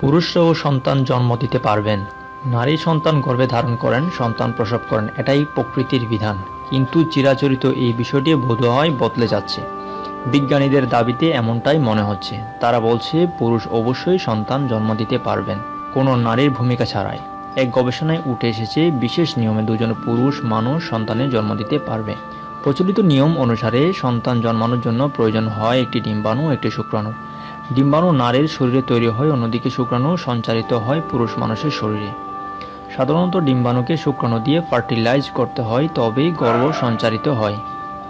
পুরুষরাও সন্তান জন্ম দিতে পারবেন। নারী সন্তান গর্ভে ধারণ করেন, সন্তান প্রসব করেন, এটাই প্রকৃতির বিধান। কিন্তু চিরাচরিত এই বিষয়টি বোধ হয় বদলে যাচ্ছে। বিজ্ঞানীদের দাবিতে এমনটাই মনে হচ্ছে। তারা বলছে, পুরুষ অবশ্যই সন্তান জন্ম দিতে পারবেন, কোনো নারীর ভূমিকা ছাড়াই। এক গবেষণায় উঠে এসেছে, বিশেষ নিয়মে দুজন পুরুষ মানুষ সন্তানের জন্ম দিতে পারবে। প্রচলিত নিয়ম অনুসারে সন্তান জন্মানোর জন্য প্রয়োজন হয় একটি ডিম্বাণু, একটি শুক্রাণু। ডিম্বাণু নারীর শরীরে তৈরি হয়, অন্যদিকে শুক্রাণু সঞ্চারিত হয় পুরুষ মানুষের শরীরে। সাধারণত ডিম্বাণুকে শুক্রাণু দিয়ে ফার্টিলাইজ করতে হয়, তবেই গর্ভ সঞ্চারিত হয়।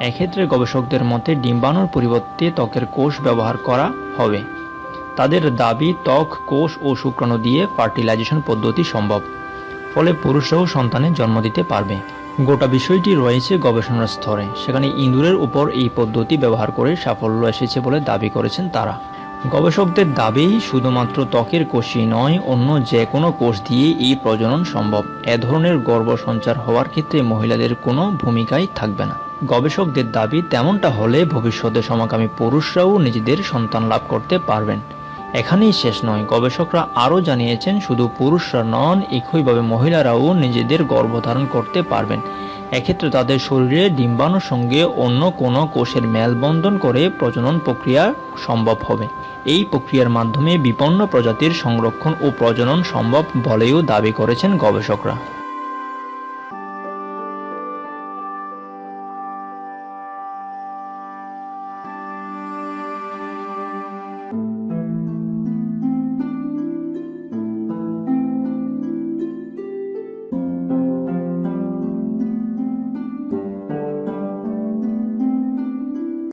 এক্ষেত্রে গবেষকদের মতে ডিম্বাণুর পরিবর্তে ত্বকের কোষ ব্যবহার করা হবে। তাদের দাবি, ত্বক, কোষ ও শুক্রাণু দিয়ে ফার্টিলাইজেশন পদ্ধতি সম্ভব। ফলে পুরুষরাও সন্তানের জন্ম দিতে পারবে। গোটা বিষয়টি রয়েছে গবেষণার স্তরে। সেখানে ইঁদুরের উপর এই পদ্ধতি ব্যবহার করে সাফল্য এসেছে বলে দাবি করেছেন তারা। গবেষকদের দাবি, শুধুমাত্র ত্বকের কোষই নয়, অন্য যে কোনো কোষ দিয়ে এই প্রজনন সম্ভব। এ ধরনের গর্ভ সঞ্চার হওয়ার ক্ষেত্রে মহিলাদের কোনো ভূমিকাই থাকবে না। গবেষকদের দাবি, তেমনটা হলে ভবিষ্যতে সমকামী পুরুষরাও নিজেদের সন্তান লাভ করতে পারবেন। এখানেই শেষ নয়, গবেষকরা আরও জানিয়েছেন, শুধু পুরুষরা নন, একইভাবে মহিলারাও নিজেদের গর্ভধারণ করতে পারবেন। এক্ষেত্রে তাদের শরীরে ডিম্বাণুর সঙ্গে অন্য কোনো কোষের মেলবন্ধন করে প্রজনন প্রক্রিয়া সম্ভব হবে। এই প্রক্রিয়ার মাধ্যমে বিপন্ন প্রজাতির সংরক্ষণ ও প্রজনন সম্ভব বলেও দাবি করেছেন গবেষকরা।